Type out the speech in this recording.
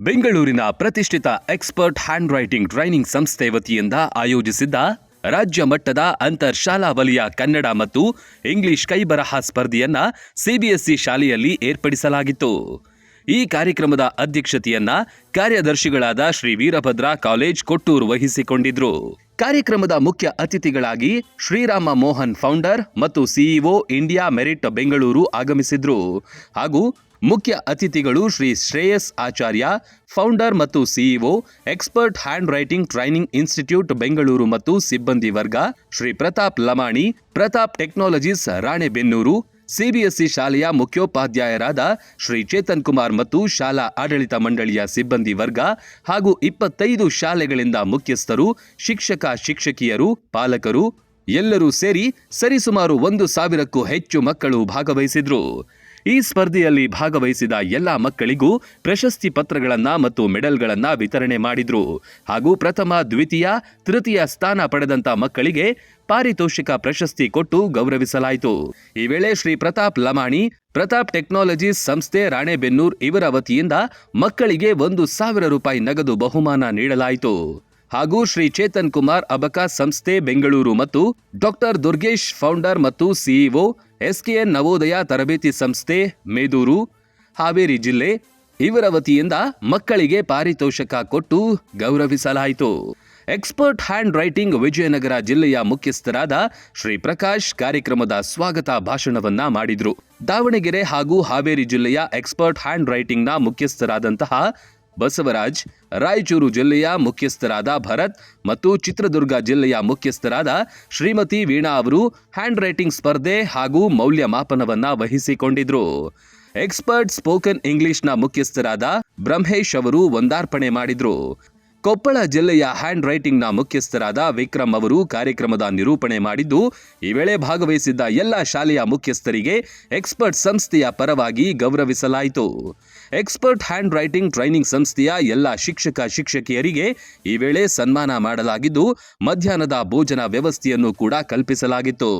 ಬೆಂಗಳೂರಿನ ಪ್ರತಿಷ್ಠಿತ expert handwriting training ಸಂಸ್ಥೆ ವತಿಯಿಂದ ಆಯೋಜಿಸಿದ್ದ ರಾಜ್ಯ ಮಟ್ಟದ ಅಂತರ್ ಶಾಲಾ ವಲಯ ಕನ್ನಡ ಮತ್ತು ಇಂಗ್ಲಿಷ್ ಕೈಬರಹ ಸ್ಪರ್ಧೆಯನ್ನ ಸಿಬಿಎಸ್ಇ ಶಾಲೆಯಲ್ಲಿ ಏರ್ಪಡಿಸಲಾಗಿತ್ತು. ಈ ಕಾರ್ಯಕ್ರಮದ ಅಧ್ಯಕ್ಷತೆಯನ್ನ ಕಾರ್ಯದರ್ಶಿಗಳಾದ ಶ್ರೀ ವೀರಭದ್ರ ಕಾಲೇಜ್ ಕೊಟ್ಟೂರು ವಹಿಸಿಕೊಂಡಿದ್ರು. ಕಾರ್ಯಕ್ರಮದ ಮುಖ್ಯ ಅತಿಥಿಗಳಾಗಿ ಶ್ರೀರಾಮ ಮೋಹನ್ ಫೌಂಡರ್ ಮತ್ತು ಸಿಇಒ ಇಂಡಿಯಾ ಮೆರಿಟ್ ಬೆಂಗಳೂರು ಆಗಮಿಸಿದ್ರು. ಹಾಗೂ ಮುಖ್ಯ ಅತಿಥಿಗಳು ಶ್ರೀ ಶ್ರೇಯಸ್ ಆಚಾರ್ಯ, ಫೌಂಡರ್ ಮತ್ತು CEO, expert handwriting training institute Bengaluru ಮತ್ತು ಸಿಬ್ಬಂದಿ ವರ್ಗ, ಶ್ರೀ ಪ್ರತಾಪ್ ಲಮಾಣಿ, ಪ್ರತಾಪ್ ಟೆಕ್ನಾಲಜೀಸ್ ರಾಣೆಬೆನ್ನೂರು ಸಿಬಿಎಸ್ಇ ಶಾಲೆಯ ಮುಖ್ಯೋಪಾಧ್ಯಾಯರಾದ ಶ್ರೀ ಚೇತನ್ ಕುಮಾರ್ ಮತ್ತು ಶಾಲಾ ಆಡಳಿತ ಮಂಡಳಿಯ ಸಿಬ್ಬಂದಿ ವರ್ಗ ಹಾಗೂ ಇಪ್ಪತ್ತೈದು ಶಾಲೆಗಳಿಂದ ಮುಖ್ಯಸ್ಥರು, ಶಿಕ್ಷಕ, ಶಿಕ್ಷಕಿಯರು, ಪಾಲಕರು ಎಲ್ಲರೂ ಸೇರಿ ಸರಿಸುಮಾರು ಒಂದು ಸಾವಿರಕ್ಕೂ ಹೆಚ್ಚು ಮಕ್ಕಳು ಭಾಗವಹಿಸಿದ್ರು. ಈ ಸ್ಪರ್ಧೆಯಲ್ಲಿ ಭಾಗವಹಿಸಿದ ಎಲ್ಲ ಮಕ್ಕಳಿಗೂ ಪ್ರಶಸ್ತಿ ಪತ್ರಗಳನ್ನು ಮತ್ತು ಮೆಡಲ್ಗಳನ್ನು ವಿತರಣೆ ಮಾಡಿದ್ರು. ಹಾಗೂ ಪ್ರಥಮ, ದ್ವಿತೀಯ, ತೃತೀಯ ಸ್ಥಾನ ಪಡೆದಂತ ಮಕ್ಕಳಿಗೆ ಪಾರಿತೋಷಿಕ ಪ್ರಶಸ್ತಿ ಕೊಟ್ಟು ಗೌರವಿಸಲಾಯಿತು. ಈ ವೇಳೆ ಶ್ರೀ ಪ್ರತಾಪ್ ಲಮಾಣಿ, ಪ್ರತಾಪ್ ಟೆಕ್ನಾಲಜೀಸ್ ಸಂಸ್ಥೆ ರಾಣೆಬೆನ್ನೂರ್ ಇವರ ವತಿಯಿಂದ ಮಕ್ಕಳಿಗೆ ಒಂದು ಸಾವಿರ ರೂಪಾಯಿ ನಗದು ಬಹುಮಾನ ನೀಡಲಾಯಿತು. ಹಾಗೂ ಶ್ರೀ ಚೇತನ್ ಕುಮಾರ್ ಅಬಕಾ ಸಂಸ್ಥೆ ಬೆಂಗಳೂರು ಮತ್ತು ಡಾಕ್ಟರ್ ದುರ್ಗೇಶ್ ಫೌಂಡರ್ ಮತ್ತು ಸಿಇಒ ಎಸ್ಕೆಎನ್ ನವೋದಯ ತರಬೇತಿ ಸಂಸ್ಥೆ ಮೇದೂರು, ಹಾವೇರಿ ಜಿಲ್ಲೆ ಇವರ ವತಿಯಿಂದ ಮಕ್ಕಳಿಗೆ ಪಾರಿತೋಷಕ ಕೊಟ್ಟು ಗೌರವಿಸಲಾಯಿತು. ಎಕ್ಸ್ಪರ್ಟ್ ಹ್ಯಾಂಡ್ ರೈಟಿಂಗ್ ವಿಜಯನಗರ ಜಿಲ್ಲೆಯ ಮುಖ್ಯಸ್ಥರಾದ ಶ್ರೀ ಪ್ರಕಾಶ್ ಕಾರ್ಯಕ್ರಮದ ಸ್ವಾಗತ ಭಾಷಣವನ್ನ ಮಾಡಿದ್ರು. ದಾವಣಗೆರೆ ಹಾಗೂ ಹಾವೇರಿ ಜಿಲ್ಲೆಯ ಎಕ್ಸ್ಪರ್ಟ್ ಹ್ಯಾಂಡ್ ರೈಟಿಂಗ್ನ ಮುಖ್ಯಸ್ಥರಾದಂತಹ ಬಸವರಾಜ್, ರಾಯಚೂರು ಜಿಲ್ಲೆಯ ಮುಖ್ಯಸ್ಥರಾದ ಭರತ್ ಮತ್ತು ಚಿತ್ರದುರ್ಗ ಜಿಲ್ಲೆಯ ಮುಖ್ಯಸ್ಥರಾದ ಶ್ರೀಮತಿ ವೀಣಾ ಅವರು ಹ್ಯಾಂಡ್ ರೈಟಿಂಗ್ ಸ್ಪರ್ಧೆ ಹಾಗೂ ಮೌಲ್ಯಮಾಪನವನ್ನ ವಹಿಸಿಕೊಂಡಿದ್ರು. ಎಕ್ಸ್ಪರ್ಟ್ ಸ್ಪೋಕನ್ ಇಂಗ್ಲಿಷ್ನ ಮುಖ್ಯಸ್ಥರಾದ ಬ್ರಹ್ಮೇಶ್ ಅವರು ಒಂದಾರ್ಪಣೆ ಮಾಡಿದ್ರು. ಕೊಪ್ಪಳ ಜಿಲ್ಲೆಯ ಹ್ಯಾಂಡ್ ರೈಟಿಂಗ್ನ ಮುಖ್ಯಸ್ಥರಾದ ವಿಕ್ರಮ್ ಅವರು ಕಾರ್ಯಕ್ರಮದ ನಿರೂಪಣೆ ಮಾಡಿದ್ದು, ಈ ವೇಳೆ ಭಾಗವಹಿಸಿದ್ದ ಎಲ್ಲ ಶಾಲೆಯ ಮುಖ್ಯಸ್ಥರಿಗೆ ಎಕ್ಸ್ಪರ್ಟ್ ಸಂಸ್ಥೆಯ ಪರವಾಗಿ ಗೌರವಿಸಲಾಯಿತು. ಎಕ್ಸ್ಪರ್ಟ್ ಹ್ಯಾಂಡ್ ರೈಟಿಂಗ್ ಟ್ರೈನಿಂಗ್ ಸಂಸ್ಥೆಯ ಎಲ್ಲ ಶಿಕ್ಷಕ ಶಿಕ್ಷಕಿಯರಿಗೆ ಈ ವೇಳೆ ಸನ್ಮಾನ ಮಾಡಲಾಗಿದ್ದು, ಮಧ್ಯಾಹ್ನದ ಭೋಜನ ವ್ಯವಸ್ಥೆಯನ್ನು ಕೂಡ ಕಲ್ಪಿಸಲಾಗಿತ್ತು.